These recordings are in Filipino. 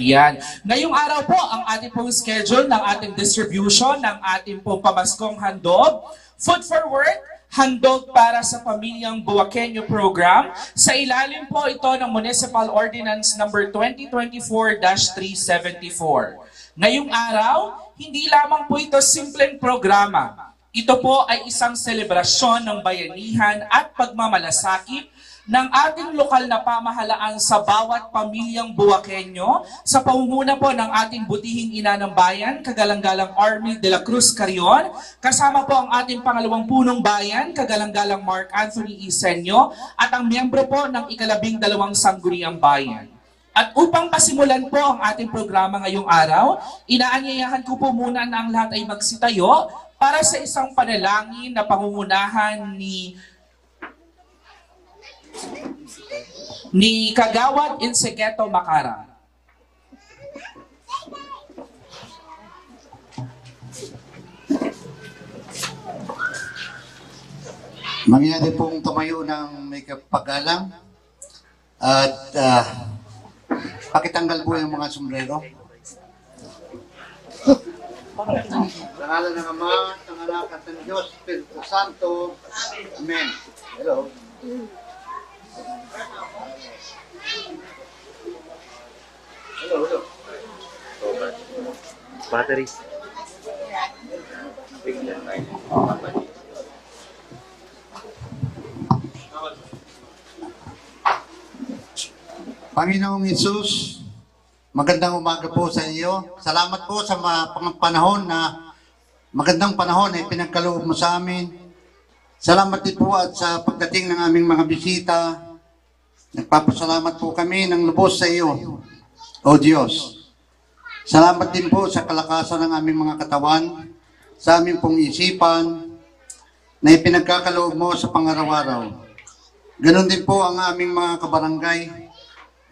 Yan. Ngayong araw po, ang ating pong schedule ng ating distribution ng ating pong pamaskong handog. Food for Work, handog para sa pamilyang Buwakenyo program. Sa ilalim po ito ng Municipal Ordinance number 2024-374. Ngayong araw, hindi lamang po ito simpleng programa. Ito po ay isang selebrasyon ng bayanihan at pagmamalasakit ng ating lokal na pamahalaan sa bawat pamilyang Buwakenyo sa pamumuna po ng ating butihing ina ng bayan, kagalang-galang Army de la Cruz Carion, kasama po ang ating pangalawang punong bayan, kagalang-galang Mark Anthony Isenyo, at ang miyembro po ng ikalabing dalawang sangguniang bayan. At upang pasimulan po ang ating programa ngayong araw, inaanyayahan ko po muna na ang lahat ay magsitayo para sa isang panalangin na pangungunahan ni ni Kagawad Inseketo Makara. Mangyari pong tumayo ng may kapagalang at uh, pakitanggal po yung mga sombrero. Sa ngalan ng Ama, ng Anak at ng Diyos, Espiritu Santo. Amen. Hello. Batteries. Panginoong Isus, magandang umaga po sa iyo. Salamat po sa mga panahon na magandang panahon na pinagkaloob mo sa amin. Salamat din po at sa pagdating ng aming mga bisita. Nagpapasalamat po kami ng lubos sa iyo, O Diyos. Salamat din po sa kalakasan ng aming mga katawan, sa aming pong isipan, na ipinagkakaloob mo sa pangaraw-araw. Ganon din po ang aming mga kabarangay.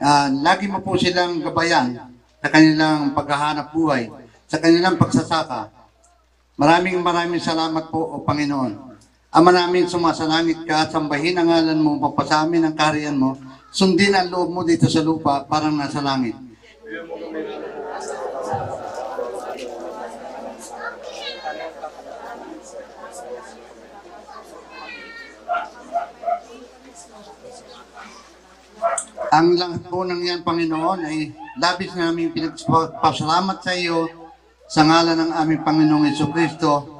Ah, lagi mo po silang gabayan sa kanilang paghahanap buhay, sa kanilang pagsasaka. Maraming maraming salamat po, O Panginoon. Ama namin, sumasalangit ka sambahin ang ngalan mo, papasamin ang kaharian mo, sundin ang loob mo dito sa lupa, parang nasa langit. Ang lahat po ng yan, Panginoon, ay labis namin pinagpasalamat sa iyo sa ngalan ng aming Panginoong Yeso Kristo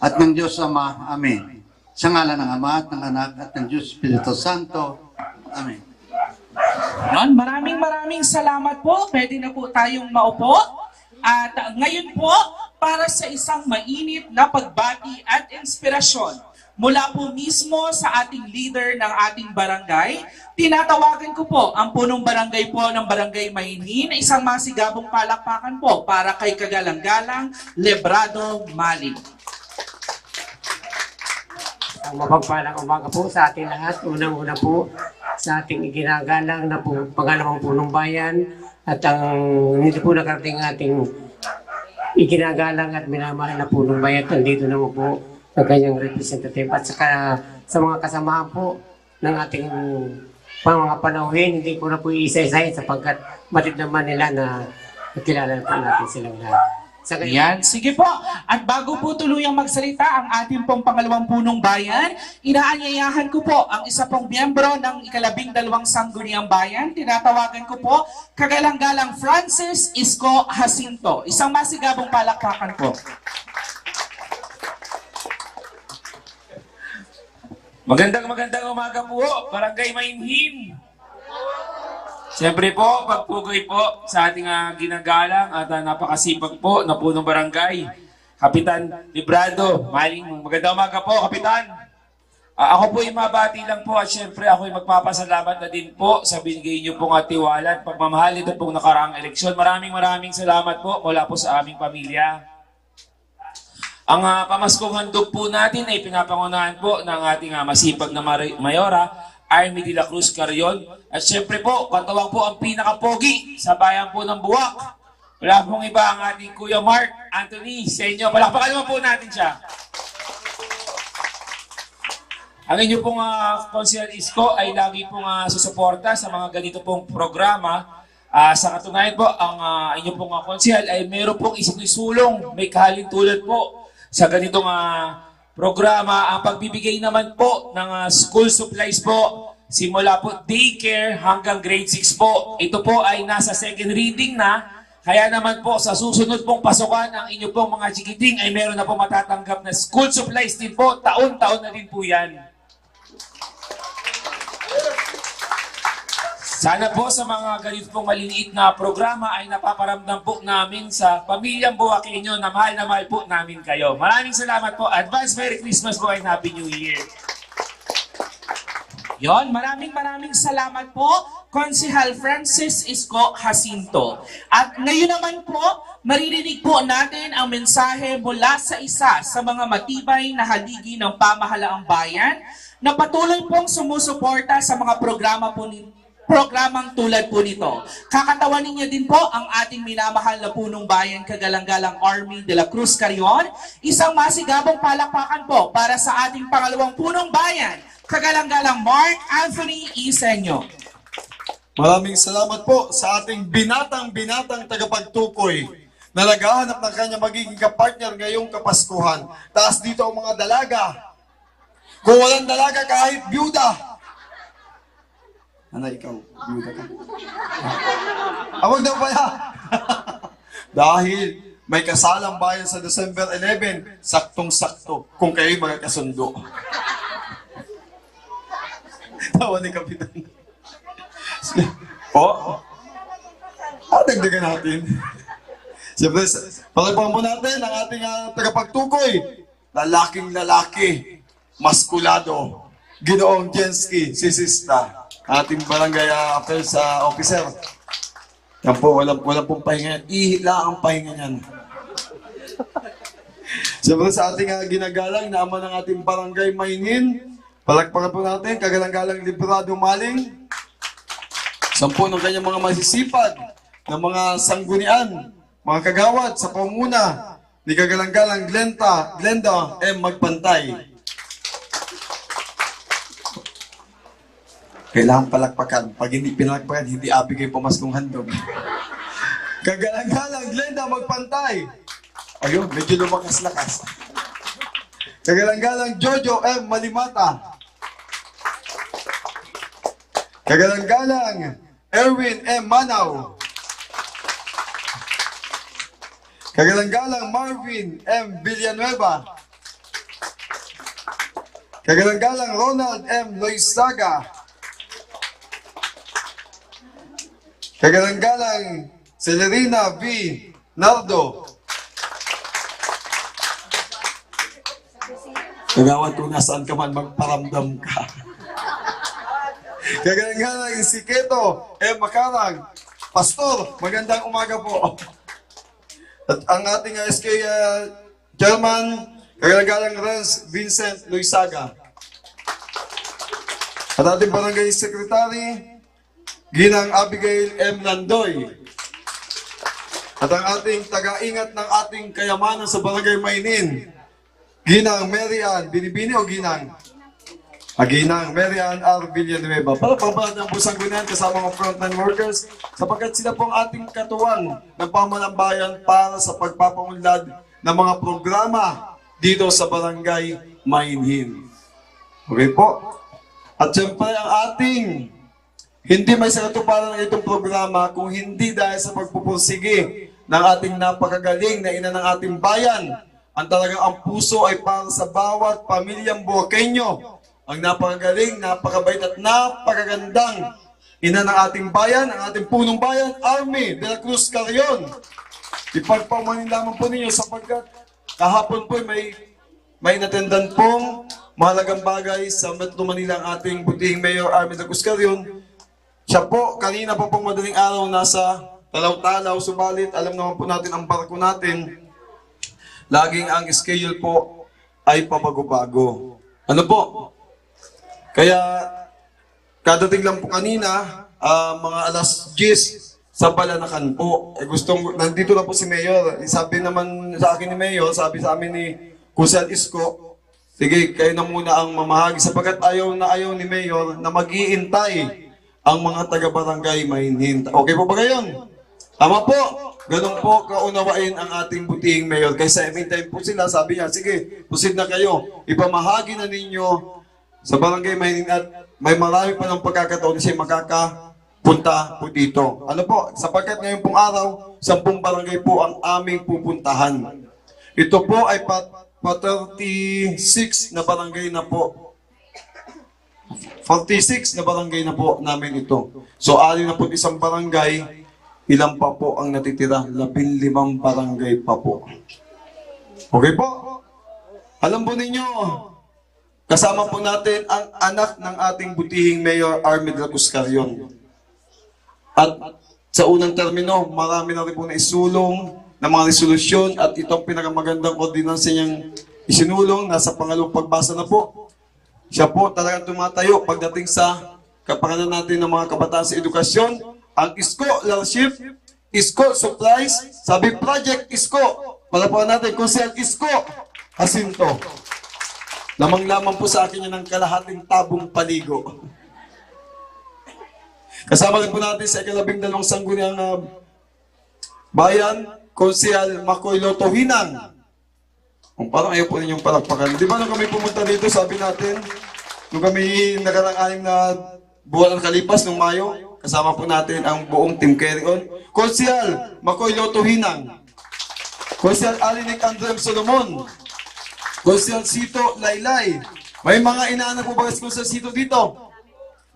at ng Diyos Ama. Amen. Sa ngalan ng Ama at ng Anak at ng Diyos Espiritu Santo. Amen. Yon, maraming maraming salamat po. Pwede na po tayong maupo. At uh, ngayon po, para sa isang mainit na pagbati at inspirasyon mula po mismo sa ating leader ng ating barangay, tinatawagan ko po ang punong barangay po ng Barangay Mahinhin na isang masigabong palakpakan po para kay Kagalang-Galang Lebrado Mali. Ang mapagpalang umaga po sa ating lahat. Unang-una po sa ating iginagalang na po, pangalawang punong bayan at ang hindi po nakarating ating iginagalang at minamahal na punong bayan. Nandito naman po ang kanyang representative at saka sa mga kasamahan po ng ating mga panauhin, hindi ko na po iisa-isahin sapagkat matid naman nila na nakilala po natin silang lahat. Sa Yan, sige po. At bago po tuluyang magsalita ang ating pong pangalawang punong bayan, inaanyayahan ko po ang isa pong miyembro ng ikalabing dalawang sangguniang bayan. Tinatawagan ko po, kagalang-galang Francis Isko Jacinto. Isang masigabong palakpakan po. Magandang magandang umaga po, Barangay Mainhin. Siyempre po, pagpugay po sa ating ah, ginagalang at ah, napakasipag po na punong barangay. Kapitan Librado, maling magandang umaga po, Kapitan. Ah, ako po ay mabati lang po at siyempre ako ay magpapasalamat na din po sa binigay niyo pong at tiwala at pagmamahal ito pong nakaraang eleksyon. Maraming maraming salamat po mula po sa aming pamilya. Ang uh, pamaskong handog po natin ay pinapangunahan po ng ating ah, masipag na Mayora, Army de la Cruz Carion. At syempre po, katawang po ang pinakapogi sa bayan po ng Buwak. Wala pong iba ang ating Kuya Mark Anthony sa inyo. Palakpakan naman po natin siya. Ang inyo pong uh, Councilor Isko ay lagi pong uh, susuporta sa mga ganito pong programa Ah, sa katunayan po, ang ah, inyo pong uh, konsihal ay meron pong isang isulong, may kahalin tulad po sa ganitong ah, programa. Ang pagbibigay naman po ng ah, school supplies po, simula po daycare hanggang grade 6 po. Ito po ay nasa second reading na. Kaya naman po sa susunod pong pasukan, ang inyo pong mga chikiting ay meron na po matatanggap na school supplies din po. Taon-taon na din po yan. Sana po sa mga ganito pong maliliit na programa ay napaparamdam po namin sa pamilyang Buwakenyo na mahal na mahal po namin kayo. Maraming salamat po. Advance Merry Christmas po and Happy New Year. Yon, maraming maraming salamat po, Konsihal Francis Isko Jacinto. At ngayon naman po, maririnig po natin ang mensahe mula sa isa sa mga matibay na haligi ng pamahalaang bayan na patuloy pong sumusuporta sa mga programa po ni programang tulad po nito. Kakatawanin niyo din po ang ating minamahal na punong bayan Kagalang-galang Army de la Cruz Carion. Isang masigabong palakpakan po para sa ating pangalawang punong bayan, Kagalang-galang Mark Anthony Isenyo. Maraming salamat po sa ating binatang-binatang tagapagtukoy na naghahanap ng kanyang magiging kapartner ngayong Kapaskuhan. Taas dito ang mga dalaga. Kung walang dalaga kahit byuda. Ano ikaw? Byuda ka? Ah, wag daw pala. Dahil may kasalang bayan sa December 11, saktong-sakto kung kayo'y magkasundo. Tawa ni Kapitan. Po? Ah, dagdagan natin. Siyempre, palagpakan po natin ang ating uh, tagapagtukoy. Lalaking lalaki, maskulado, ginoong Jensky, si Sista, ating barangay uh, affairs uh, officer. Yan po, walang, walang pong pahinga. Ihila ang pahinga niyan. Siyempre sa ating uh, ginagalang na ama ng ating barangay Mainin, palagpakan po natin, kagalang-galang librado maling, Sampu ng kanyang mga masisipag ng mga sanggunian, mga kagawad sa pamuna ni Kagalang-galang Glenda, Glenda M. Magpantay. Kailangan palakpakan. Pag hindi pinalakpakan, hindi abigay pamaskong handog. Kagalang-galang Glenda Magpantay. Ayun, medyo lumakas-lakas. Kagalang-galang Jojo M. Malimata. Kagalang-galang Erwin M. Manaw. Kagalang-galang Marvin M. Villanueva. Kagalang-galang Ronald M. Loizaga. Kagalang-galang Celerina V. Nardo. Kagawad kung nasaan ka man, magparamdam ka. Kagalang-galang si Keto M. Makarang. Pastor, magandang umaga po. At ang ating SK uh, Chairman, kagalang-galang Renz Vincent Luisaga. At ating barangay secretary, Ginang Abigail M. Landoy. At ang ating taga-ingat ng ating kayamanan sa barangay Mainin, Ginang Marian, Binibini o Ginang? Aginang, Marian R. Villanueva. Para pambalat ng busang gunan kasama mga frontline workers sapagkat sila po ang ating katuwang ng pamalambayan para sa pagpapaunlad ng mga programa dito sa barangay Mainhin. Okay po? At siyempre ang ating hindi may sakatuparan ng itong programa kung hindi dahil sa pagpupursige ng ating napakagaling na ina ng ating bayan. Ang talagang ang puso ay para sa bawat pamilyang Buwakenyo ang napakagaling, napakabait at napakagandang ina ng ating bayan, ang ating punong bayan, Army de la Cruz Carrion. Ipagpamanin lamang po ninyo sapagkat kahapon po may may natendan pong mahalagang bagay sa Metro Manila ang ating butihing Mayor Army de la Cruz Carrion. Siya po, kanina po pong madaling araw nasa talaw-talaw, subalit alam naman po natin ang barko natin, laging ang schedule po ay pabago-bago. Ano po? Kaya, kadating lang po kanina, ah, mga alas 10 sa Balanakan po. Eh, gustong, nandito na po si Mayor. Sabi naman sa akin ni Mayor, sabi sa amin ni Kusel Isko, sige, kayo na muna ang mamahagi sapagkat ayaw na ayaw ni Mayor na mag-iintay ang mga taga-barangay Mainhin. Okay po ba gayon? Tama po. Ganun po kaunawain ang ating butihing mayor. Kaysa time po sila, sabi niya, sige, proceed na kayo. Ipamahagi na ninyo sa barangay Mainhin at may marami pa ng pagkakataon siya makakapunta po dito. Ano po, sapagkat ngayon pong araw, sampung barangay po ang aming pupuntahan. Ito po ay pa, pa 36 na barangay na po 46 na barangay na po namin ito. So, ali na po isang barangay, ilan pa po ang natitira? Labing limang barangay pa po. Okay po? Alam po ninyo, kasama po natin ang anak ng ating butihing Mayor Army de la Cuscarion. At sa unang termino, marami na rin po na isulong ng mga resolusyon at itong pinakamagandang ordinansa niyang isinulong, nasa pangalawang pagbasa na po. Siya po talagang tumatayo pagdating sa kapakanan natin ng mga kabataan sa edukasyon. Ang ISCO Leadership, ISCO Supplies, sabi Project ISCO. Para po natin kung si ISCO Jacinto. Lamang-lamang po sa akin yan ng kalahating tabong paligo. Kasama rin po natin sa ikalabing dalawang sangguniang uh, bayan, Konsehal Makoy Loto Hinang. Kung parang ayaw po ninyong palakpakan. Di ba nung kami pumunta dito, sabi natin, nung kami nakarang anim na buwan ang kalipas, nung Mayo, kasama po natin ang buong Team Carry On. Konsyal, Makoy Loto Hinang. Konsyal Alinik Andrem Solomon. Konsyal Sito Laylay. May mga inaanak po ba Konsyal Sito dito?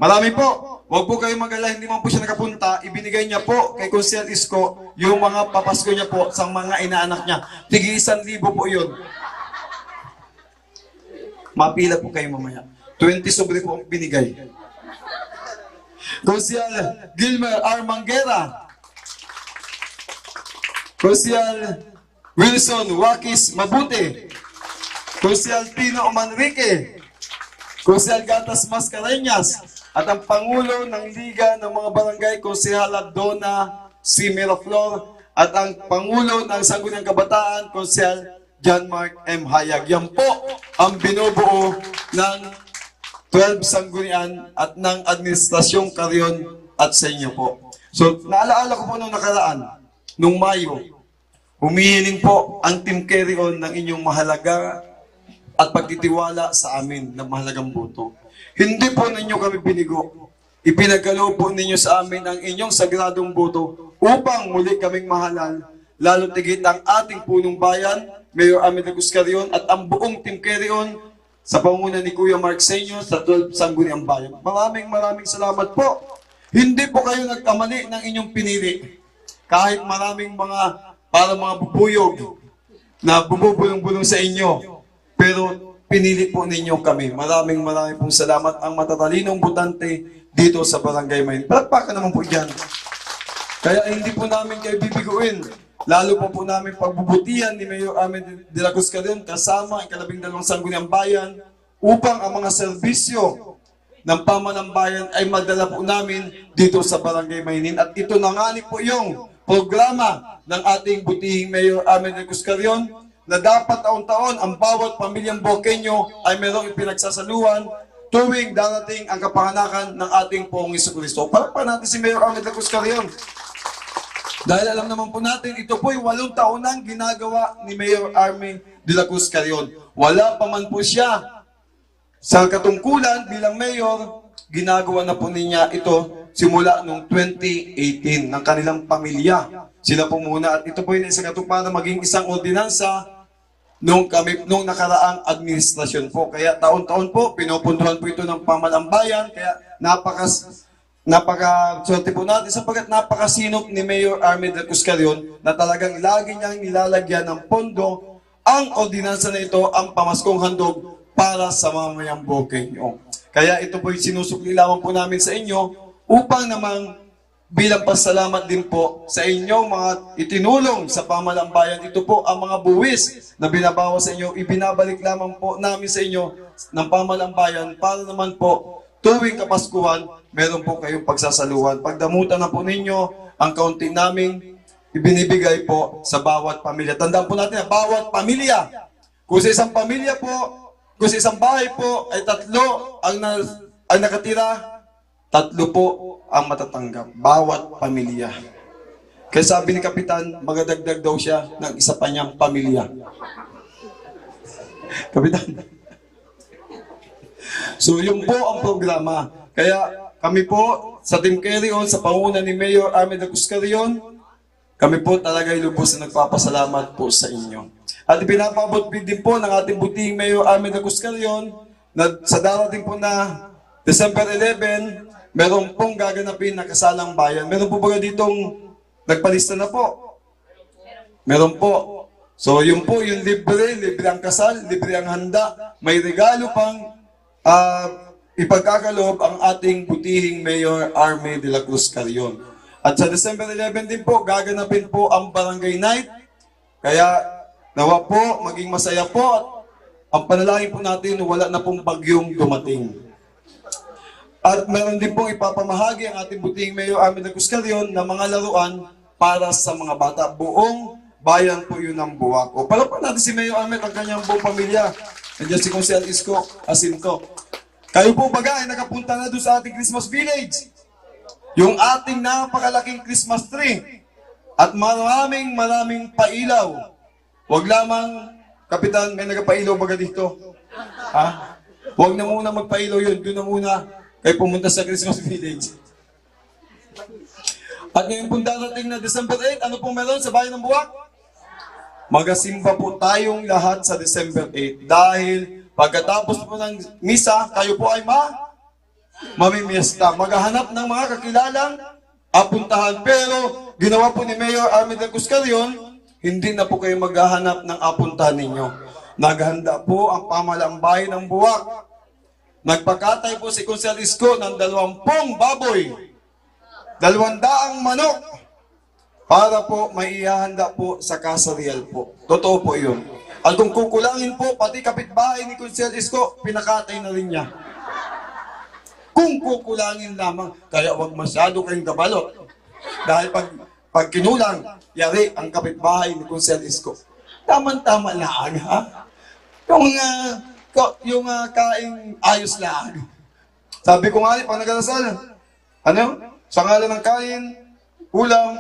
Marami po. Huwag po kayong mag-alala, hindi man po siya nakapunta. Ibinigay niya po kay Konsyal Isko yung mga papasko niya po sa mga inaanak niya. Tigi isang libo po yun. Mapila po kayo mamaya. 20 sobre po ang binigay. Konsyal Gilmer R. Manguera. Konsyal Wilson Wakis Mabuti. Konsyal Tino Manrique. Konsyal Gatas Mascareñas. At ang Pangulo ng Liga ng mga Barangay, Konsyala Donna C. Miraflor. At ang Pangulo ng Sangguniang Kabataan, Konsyal John Mark M. Hayag. Yan po ang binubuo ng 12 sanggunian at ng administrasyong karyon at sa inyo po. So, naalaala ko po nung nakaraan, nung Mayo, humihiling po ang Team Carry On ng inyong mahalaga at pagtitiwala sa amin na mahalagang boto. Hindi po ninyo kami binigo. Ipinagkaloob po ninyo sa amin ang inyong sagradong boto upang muli kaming mahalal, lalo tigit ang ating punong bayan, Mayor Amid Cuscarion at ang buong Team Carry On sa panguna ni Kuya Mark Senyo sa 12 Sangguniang Bayan. Maraming maraming salamat po. Hindi po kayo nagkamali ng inyong pinili. Kahit maraming mga para mga bubuyog na bumubulong-bulong sa inyo. Pero pinili po ninyo kami. Maraming maraming pong salamat ang matatalinong butante dito sa Barangay Mayin. Palakpakan naman po dyan. Kaya hindi po namin kayo bibiguin. Lalo po po namin pagbubutihan ni Mayor Ahmed de la Cuscarion kasama ang kalabing dalawang sangguniang bayan upang ang mga serbisyo ng pamanang bayan ay madala po namin dito sa Barangay Mainin. At ito na nga po yung programa ng ating butihing Mayor Ahmed de Cuscarion na dapat taon-taon ang bawat pamilyang Bokenyo ay mayroong ipinagsasaluhan tuwing darating ang kapanganakan ng ating Pong Kristo. Para pa natin si Mayor Ahmed de Cuscarion. Dahil alam naman po natin, ito po'y walong taon nang ginagawa ni Mayor Armin de la Cruz Carrion. Wala pa man po siya sa katungkulan bilang mayor, ginagawa na po niya ito simula noong 2018 ng kanilang pamilya. Sila po muna at ito po yung isang katuparan maging isang ordinansa nung kami nung nakaraang administrasyon po. Kaya taon-taon po pinupunduhan po ito ng pamalambayan kaya napakas napaka swerte po natin sapagkat napakasinop ni Mayor Armin del Cuscarion na talagang lagi niyang nilalagyan ng pondo ang ordinansa na ito ang pamaskong handog para sa mamayang Bokenyo. Kaya ito po yung sinusukli lamang po namin sa inyo upang namang bilang pasalamat din po sa inyong mga itinulong sa pamalambayan. Ito po ang mga buwis na binabawa sa inyo. Ibinabalik lamang po namin sa inyo ng pamalambayan para naman po tuwing Kapaskuhan, meron po kayong pagsasaluhan. Pagdamutan na po ninyo ang kaunti naming ibinibigay po sa bawat pamilya. Tandaan po natin, bawat pamilya. Kung sa isang pamilya po, kung sa isang bahay po ay tatlo ang, na, ang nakatira, tatlo po ang matatanggap. Bawat pamilya. Kaya sabi ni Kapitan, magadagdag daw siya ng isa pa niyang pamilya. Kapitan. So yun po ang programa. Kaya kami po sa Team Carry On, sa panguna ni Mayor Ahmed Aguscarion, kami po talaga lubos na nagpapasalamat po sa inyo. At pinapabot din po ng ating buting Mayor Ahmed Aguscarion na sa darating po na December 11, meron pong gaganapin na kasalang bayan. Meron po ba ditong nagpalista na po? Meron po. So yun po, yung libre, libre ang kasal, libre ang handa, may regalo pang ah, ipagkakalob ang ating butihing Mayor Army de la Cruz Carrion. At sa December 11 din po, gaganapin po ang Barangay Night. Kaya nawa po, maging masaya po at ang panalangin po natin, wala na pong bagyong dumating. At meron din pong ipapamahagi ang ating buting Mayor Armin de Cuscarion na mga laruan para sa mga bata. Buong bayan po yun ang buwak. O palapan natin si Mayor Armin ang kanyang buong pamilya. Nandiyan si Consel Isko Asinto. Kayo po baga ay nakapunta na doon sa ating Christmas village. Yung ating napakalaking Christmas tree. At maraming maraming pailaw. Huwag lamang, Kapitan, may nagpailaw baga dito. Ha? Huwag na muna magpailaw yun. Doon na muna kayo pumunta sa Christmas village. At ngayon pong darating na December 8, ano pong meron sa bayan ng Buwak? Magasimba po tayong lahat sa December 8 dahil pagkatapos po ng misa, kayo po ay ma mamimiesta. Maghahanap ng mga kakilalang apuntahan. Pero ginawa po ni Mayor Armin de Cuscarion, hindi na po kayo maghahanap ng apuntahan ninyo. Naghanda po ang pamalaang bayan ng Buwak. Nagpakatay po si Consel Isko ng dalawampung baboy, dalawang manok, para po may ihahanda po sa Casa Real po. Totoo po yun. At kung kukulangin po, pati kapitbahay ni Consel Isko, pinakatay na rin niya. Kung kukulangin lamang, kaya wag masyado kayong gabalot. Dahil pag, pag kinulang, yari ang kapitbahay ni Consel Isko. Tama-tama lang, ha? Yung, uh, ko- yung ah, kaing ayos lang. Sabi ko nga, pag nagdasal, ano? Sa ngalan ng kain, ulam,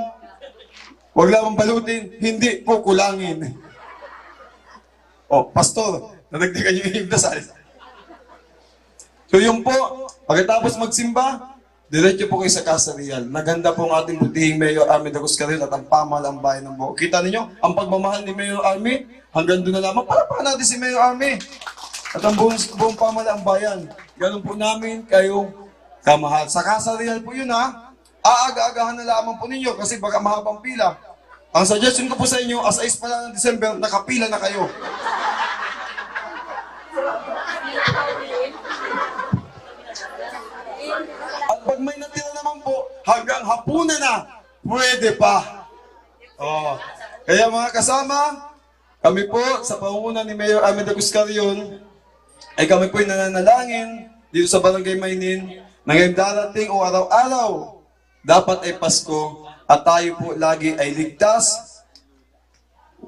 Huwag lamang balutin, hindi po kulangin. O, pastor, nadagdagan yung himdasal. So yun po, pagkatapos magsimba, diretso po kayo sa Casa Real. Naganda po ang ating butihing Mayor Army Dagos Carril at ang pamahalang bayan ng buo. Kita ninyo, ang pagmamahal ni Mayor Army, hanggang doon na lamang. Palapakan natin si Mayor Army. At ang buong, buong pamahalang bayan. Ganun po namin kayong kamahal. Sa Casa Real po yun ha. Aaga-agahan na lamang po ninyo kasi baka mahabang pila. Ang suggestion ko po sa inyo, as is pa lang ng December, nakapila na kayo. At pag may natira naman po, hanggang hapunan na, pwede pa. Oh. Kaya mga kasama, kami po sa pangunguna ni Mayor Ahmed Aguscarion, ay kami po nananalangin dito sa Barangay Mainin na ngayong darating o araw-araw, dapat ay Pasko at tayo po lagi ay ligtas.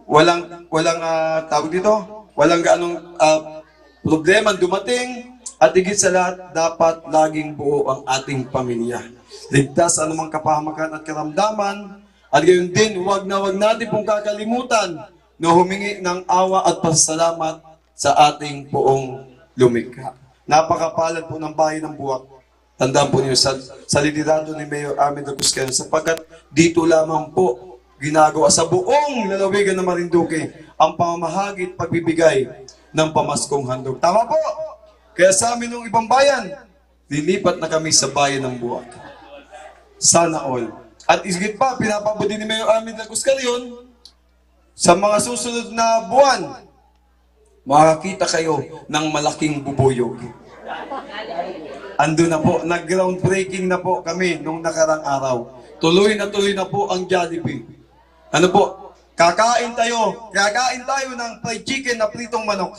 Walang walang ah, tawag dito, walang gaanong ah, problema dumating at higit sa lahat dapat laging buo ang ating pamilya. Ligtas sa anumang kapahamakan at karamdaman at gayon din huwag na huwag natin pong kakalimutan na humingi ng awa at pasalamat sa ating buong lumikha. Napakapalad po ng bayan ng buwak. Tandaan po niyo sa, sa liderato ni Mayor Armin Aguscan sapagkat dito lamang po ginagawa sa buong lalawigan ng Marinduque ang pamamahagi at pagbibigay ng pamaskong handog. Tama po! Kaya sa amin ng ibang bayan, lilipat na kami sa bayan ng buwak. Sana all. At isgit pa, pinapabudi ni Mayor Armin Aguscarion sa mga susunod na buwan, makakita kayo ng malaking bubuyog. Ando na po, nag-groundbreaking na po kami nung nakarang araw. Tuloy na tuloy na po ang Jollibee. Ano po, kakain tayo, kakain tayo ng fried chicken na pritong manok.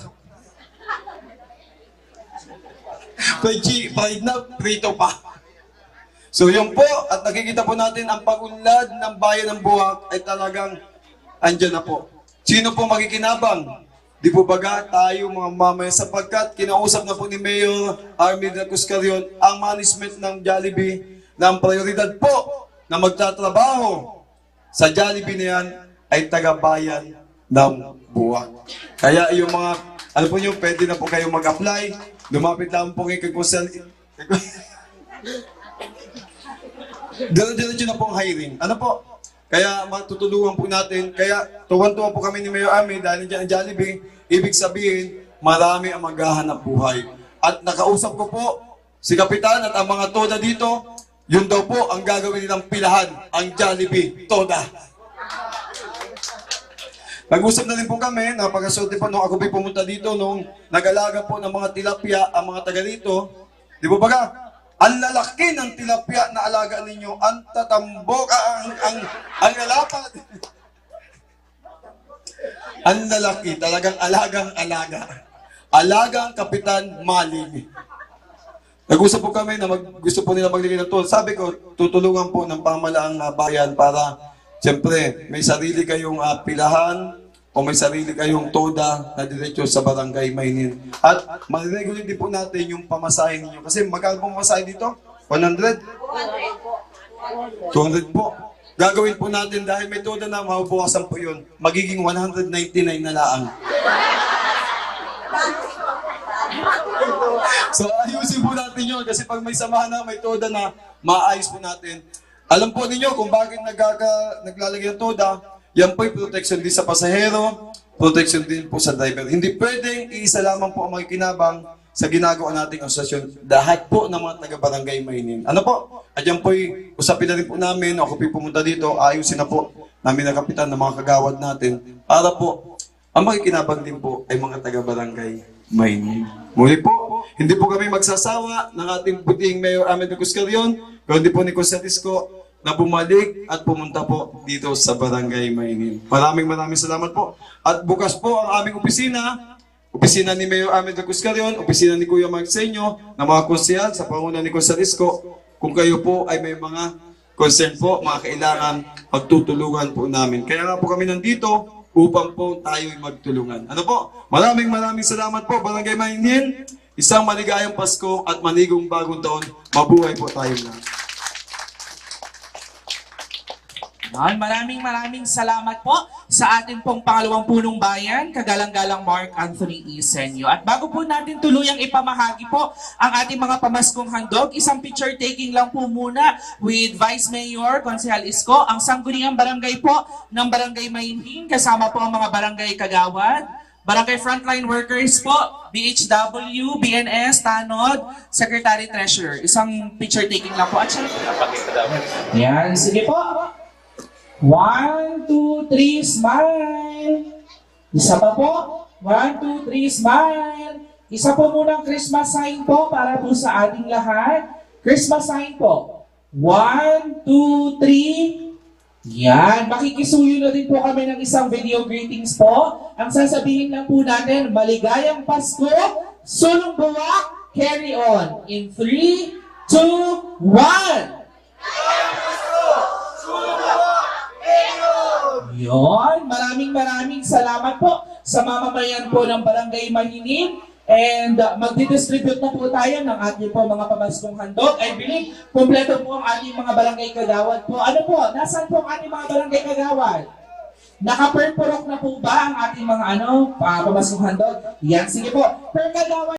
fried, chi- fried na, prito pa. So yun po, at nakikita po natin ang pagunlad ng bayan ng Buwak ay talagang andyan na po. Sino po makikinabang? Di po baga tayo mga mamaya sapagkat kinausap na po ni Mayor Armin de Cuscarion ang management ng Jollibee ng prioridad po na magtatrabaho sa Jollibee na yan ay taga-bayan ng buwak. Kaya yung mga, ano po nyo, pwede na po kayo mag-apply. Lumapit lang po kay Kusel. Diretso na po ang hiring. Ano po? Kaya matutulungan po natin. Kaya tuwan-tuwa po kami ni Mayor Ami dahil nandiyan ang Jollibee. Ibig sabihin, marami ang maghahanap buhay. At nakausap ko po si Kapitan at ang mga toda dito, yun daw po ang gagawin nilang pilahan, ang Jollibee Toda. Nag-usap na rin po kami, napakasorte po nung ako po'y pumunta dito, nung nag-alaga po ng mga tilapia ang mga taga dito. Di ba baga? Ang lalaki ng tilapia na alaga ninyo, ang tatambok, ang, ang, ang lalapad. ang lalaki, talagang alagang-alaga. Alagang Kapitan Maling. Nag-usap po kami na mag, gusto po nila maglagay ng toll. Sabi ko, tutulungan po ng pamalaang ah, bayan para, siyempre, may sarili kayong ah, pilahan o may sarili kayong toda na diretso sa barangay Mainin. At mariregulit din po natin yung pamasahe ninyo. Kasi magkano po pamasahe dito? 100? 200 po. Gagawin po natin dahil may toda na mabubukasan po yun. Magiging 199 na laang. So ayusin po natin yun kasi pag may samahan na, may toda na, maayos po natin. Alam po ninyo kung bakit nagkaka, naglalagay ng toda, yan po protection din sa pasahero, protection din po sa driver. Hindi pwedeng iisa lamang po ang makikinabang sa ginagawa nating asosasyon. Lahat po ng mga taga-barangay Mainin. Ano po? At yan po'y usapin na rin po namin, ako po'y pumunta dito, ayusin na po namin ang kapitan ng mga kagawad natin para po ang makikinabang din po ay mga taga-barangay Mainin. Muli po, hindi po kami magsasawa ng ating puting Mayor Ahmed Cuscarion, kundi po ni Constantisco na bumalik at pumunta po dito sa Barangay Mainin. Maraming maraming salamat po. At bukas po ang aming opisina, opisina ni Mayor Ahmed Cuscarion, opisina ni Kuya Marceño, na mga konsehal sa panguna ni Constantisco, kung kayo po ay may mga concern po, mga kailangan, pagtutulungan po namin. Kaya nga po kami nandito upang po tayo'y magtulungan. Ano po? Maraming maraming salamat po, Barangay Mainin. Isang maligayang Pasko at manigong bagong taon. Mabuhay po tayo na. Yan, maraming maraming salamat po sa ating pong pangalawang punong bayan, kagalang-galang Mark Anthony Isenyo. At bago po natin tuluyang ipamahagi po ang ating mga pamaskong handog, isang picture taking lang po muna with Vice Mayor Consehal Isko, ang sangguniang barangay po ng Barangay Mainhin, kasama po ang mga barangay kagawad, Barangay Frontline Workers po, BHW, BNS, Tanod, Secretary Treasurer. Isang picture taking lang po. At syempre, yan, sige po. One, two, three, smile. Isa pa po. One, two, three, smile. Isa po munang Christmas sign po para po sa ating lahat. Christmas sign po. One, two, three. Yan. Makikisuyo na rin po kami ng isang video greetings po. Ang sasabihin lang po natin, maligayang Pasko, sulong buwak, carry on. In 3, 2, 1. Yun, maraming maraming salamat po sa mamamayan po ng Barangay Maninin. And uh, magdi-distribute na po tayo ng ating po mga pabastong handog. I believe, kumpleto po ang ating mga barangay kagawad po. Ano po, nasaan po ang ating mga barangay kagawad? Naka-perporok na po ba ang ating mga ano, pabastong handog? Yan, sige po. Per kagawad